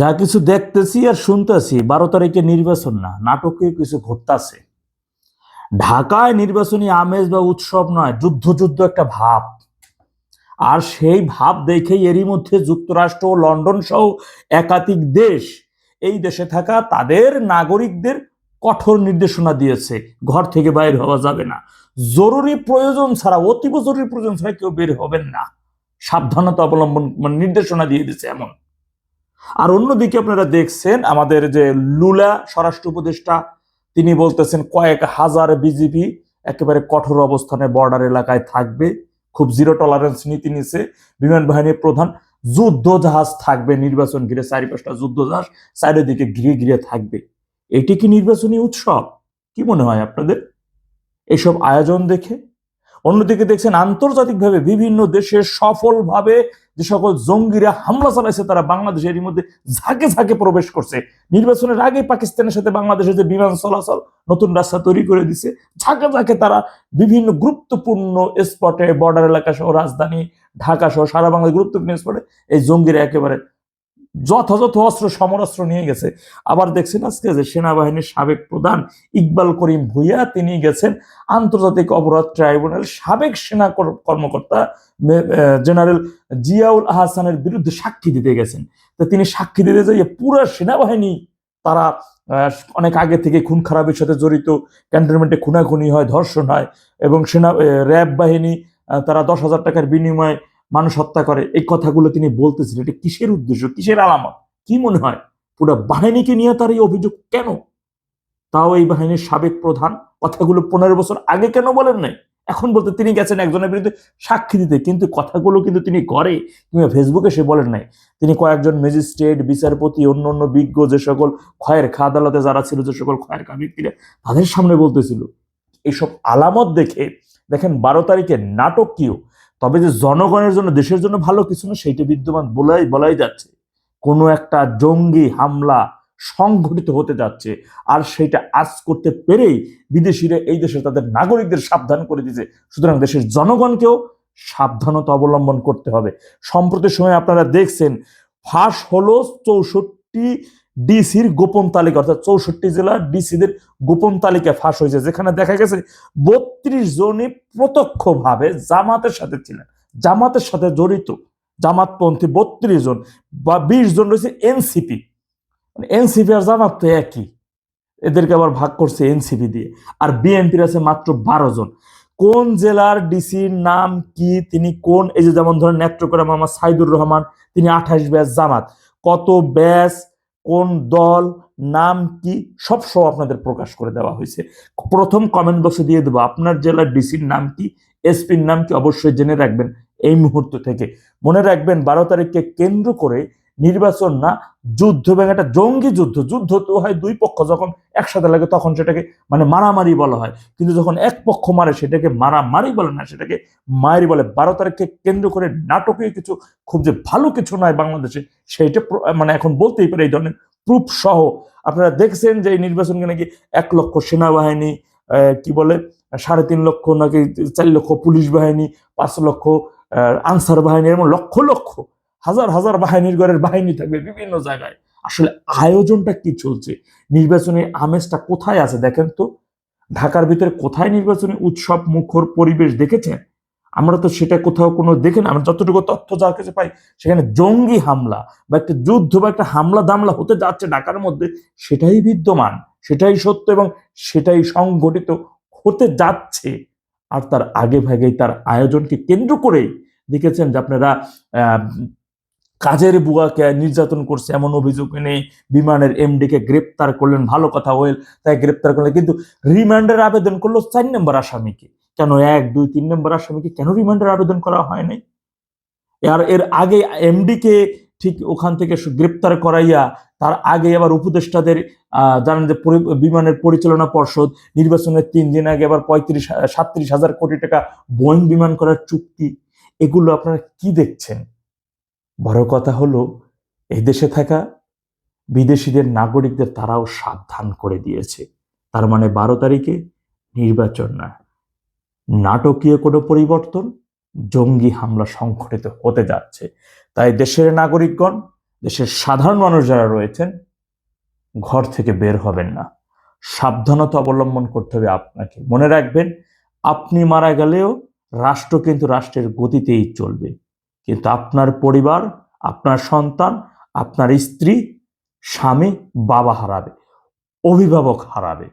যা কিছু দেখতেছি আর শুনতেছি, বারো তারিখে নির্বাচন না, নাটকে কিছু ঘটতেছে। ঢাকায় নির্বাচনী আমেজ বা উৎসব নয় যুদ্ধ যুদ্ধ একটা ভাব। আর সেই ভাব দেখেই এরই মধ্যে যুক্তরাষ্ট্র ও লন্ডন সহ একাধিক দেশ এই দেশে থাকা তাদের নাগরিকদের কঠোর নির্দেশনা দিয়েছে। ঘর থেকে বাইর হওয়া যাবে না। জরুরি প্রয়োজন ছাড়া, অতীব জরুরি প্রয়োজন ছাড়া কেউ বের হবেন না। সাবধানতা অবলম্বন মানে নির্দেশনা দিয়ে দিচ্ছে এমন। আর অন্যদিকে আপনারা দেখছেন আমাদের যে লুলা স্বরাষ্ট্র উপদেষ্টা, তিনি বলতেছেন কয়েক হাজার বিজিবি একেবারে কঠোর অবস্থানে বর্ডার এলাকায় থাকবে। খুব জিরো টলারেন্স নীতি নিছে। বিমান বাহিনীর প্রধান যুদ্ধ জাহাজ থাকবে, নির্বাচন ঘিরে চারি পাঁচটা যুদ্ধ জাহাজ চারিদিকে ঘিরে ঘিরে থাকবে। এটি কি নির্বাচনী উৎসব? কি মনে হয় আপনাদের? এসব আয়োজন দেখে অন্যদিকে দেখছেন আন্তর্জাতিকভাবে বিভিন্ন দেশে সফলভাবে যে সকল জঙ্গিরা হামলা চালাইছে, তারা বাংলাদেশের এরই মধ্যে ঝাঁকে ঝাঁকে প্রবেশ করছে। নির্বাচনের আগে পাকিস্তানের সাথে বাংলাদেশের যে বিমান চলাচল নতুন রাস্তা তৈরি করে দিছে, ঝাঁকে ঝাঁকে তারা বিভিন্ন গুরুত্বপূর্ণ স্পটে বর্ডার এলাকা সহ রাজধানী, ঢাকা সহ সারা বাংলার গুরুত্বপূর্ণ স্পটে এই জঙ্গিরা একেবারে যথাযথ অস্ত্র, সমরাস্ত্র নিয়ে গেছে। আবার দেখছেন আজকে যে সেনাবাহিনীর সাবেক প্রধান ইকবাল করিম ভুইয়া, তিনি গেছেন আন্তর্জাতিক অপরাধ ট্রাইব্যুনাল সাবেক সেনা কর- কর্মকর্তা জেনারেল জিয়াউল আহসানের বিরুদ্ধে সাক্ষী দিতে গেছেন। তো তিনি সাক্ষী দিতে যাইয়ে পুরো সেনাবাহিনী, তারা অনেক আগে থেকে খুন খারাপের সাথে জড়িত, ক্যান্টনমেন্টে খুনাখুনি হয়, ধর্ষণ হয় এবং সেনা র্যাব বাহিনী তারা দশ হাজার টাকার বিনিময়ে মানুষ হত্যা করে, এই কথাগুলো তিনি বলতেছিলেন এটা কিসের উদ্দেশ্য? কিসের আলামত? কি মনে হয়? পুরো বাহিনীকে নিয়ে তার এই অভিযোগ কেন? তাও এই বাহিনীর সাবেক প্রধান কথাগুলো পনেরো বছর আগে কেন বলেন নাই? এখন বলতে তিনি গেছেন একজনের বিরুদ্ধে সাক্ষী দিতে, কিন্তু কথাগুলো কিন্তু তিনি করে কিংবা ফেসবুকে সে বলেন নাই। তিনি কয়েকজন ম্যাজিস্ট্রেট, বিচারপতি, অন্য অন্য বিজ্ঞ যে সকল ক্ষয়ের খা আদালতে যারা ছিল, যে সকল ক্ষয়ের খা ব্যক্তিরা, তাদের সামনে বলতেছিল। এইসব আলামত দেখে, দেখেন বারো তারিখে নাটকীয় তবে যে জনগণের জন্য, দেশের জন্য ভালো কিছু না, সেইটা বিদ্যমান বলাই বলাই যাচ্ছে। কোনো একটা জঙ্গি হামলা সংঘটিত হতে যাচ্ছে, আর সেটা আজ করতে পেরেই বিদেশিরা এই দেশে তাদের নাগরিকদের সাবধান করে দিয়েছে। সুতরাং দেশের জনগণকেও সাবধানতা অবলম্বন করতে হবে। সম্প্রতি সময় আপনারা দেখছেন, ফাঁস হলো চৌষট্টি ডিসির গোপন তালিকা, অর্থাৎ চৌষট্টি জেলার ডিসিদের গোপন তালিকা ফাঁস হয়েছে, যেখানে দেখা গেছে বত্রিশ জনই প্রত্যক্ষভাবে জামাতের সাথে ছিলেন, জামাতের সাথে জড়িত জামাতপন্থী বত্রিশ জন বা বিশ জন রয়েছে এনসিপি। এনসিপি আর জামাত তো একই, এদেরকে আবার ভাগ করছে এনসিপি দিয়ে, আর বিএনপির আছে মাত্র বারো জন। কোন জেলার ডিসির নাম কি, তিনি কোন, এই যে যেমন ধরেন নেত্রকোনা মামা সাইদুর রহমান, তিনি আঠাশ ব্যাচ জামাত, কত ব্যাচ কোন দল, নাম কি, সব সব আপনাদের প্রকাশ করে দেওয়া হয়েছে। প্রথম কমেন্ট বক্সে দিয়ে দেবো, আপনার জেলার ডিসির নাম কি এসপির নাম কি, অবশ্যই জেনে রাখবেন এই মুহূর্ত থেকে। মনে রাখবেন বারো তারিখকে কেন্দ্র করে নির্বাচন না, যুদ্ধ এবং একটা জঙ্গি যুদ্ধ। যুদ্ধ তো হয় দুই পক্ষ যখন একসাথে লাগে তখন সেটাকে মানে মারামারি বলা হয়। কিন্তু যখন এক পক্ষ মারে সেটাকে মারামারি বলে না, সেটাকে মারি বলে। বারো তারিখকে কেন্দ্র করে নাটকীয় কিছু খুব যে ভালো কিছু নয় বাংলাদেশে, সেইটা মানে এখন বলতেই পারে এই ধরনের প্রুফ সহ। আপনারা দেখছেন যে এই নির্বাচনকে নাকি এক লক্ষ সেনাবাহিনী কি বলে, সাড়ে তিন লক্ষ নাকি চার লক্ষ পুলিশ বাহিনী, পাঁচ লক্ষ আনসার বাহিনী, এরকম লক্ষ লক্ষ হাজার হাজার বাহিনীর ঘরের বাহিনী থাকবে বিভিন্ন জায়গায়। আসলে আয়োজনটা কি চলছে? নির্বাচনের আমেজটা কোথায় আছে দেখেন তো? ঢাকার ভিতরে কোথায় নির্বাচনী উৎসব, মুখর পরিবেশ দেখেছেন? আমরা তো সেটা কোথাও কোনো দেখে না। আমরা যতটুকু তথ্য যার কাছে পাই, সেখানে জঙ্গি হামলা বা একটা যুদ্ধ বা একটা হামলা দামলা হতে যাচ্ছে ঢাকার মধ্যে, সেটাই বিদ্যমান, সেটাই সত্য এবং সেটাই সংঘটিত হতে যাচ্ছে। আর তার আগে ভাগেই তার আয়োজনকে কেন্দ্র করেই দেখেছেন যে আপনারা কাজের বুয়াকে নির্যাতন করছে, এমন অভিযোগ এনে বিমানের এমডিকে গ্রেপ্তার করলেন, ভালো কথা, ওয়েল, তাই গ্রেপ্তার করলেন। কিন্তু রিমান্ডের আবেদন করল চার নম্বর আসামিকে। কেন এক, দুই, তিন নম্বর আসামিকে কেন রিমান্ডের আবেদন করা হয়নি আর এর আগে এমডি কে ঠিক ওখান থেকে গ্রেপ্তার করাইয়া তার আগে আবার উপদেষ্টাদের জানেন যে বিমানের পরিচালনা পর্ষদ নির্বাচনের তিন দিন আগে আবার পঁয়ত্রিশ, সাতত্রিশ হাজার কোটি টাকা বোয়িং বিমান করার চুক্তি। এগুলো আপনারা কি দেখছেন? বড় কথা হলো, এই দেশে থাকা বিদেশিদের নাগরিকদের তারাও সাবধান করে দিয়েছে। তার মানে বারো তারিখে নির্বাচন না নাটকীয় কোনো পরিবর্তন, জঙ্গি হামলা সংঘটিত হতে যাচ্ছে। তাই দেশের নাগরিকগণ, দেশের সাধারণ মানুষ যারা রয়েছেন, ঘর থেকে বের হবেন না। সাবধানতা অবলম্বন করতে হবে আপনাকে। মনে রাখবেন, আপনি মারা গেলেও রাষ্ট্র কিন্তু রাষ্ট্রের গতিতেই চলবে। কিন্তু আপনার পরিবার আপনার সন্তান আপনার স্ত্রী স্বামী বাবা হারাবে অভিভাবক হারাবে।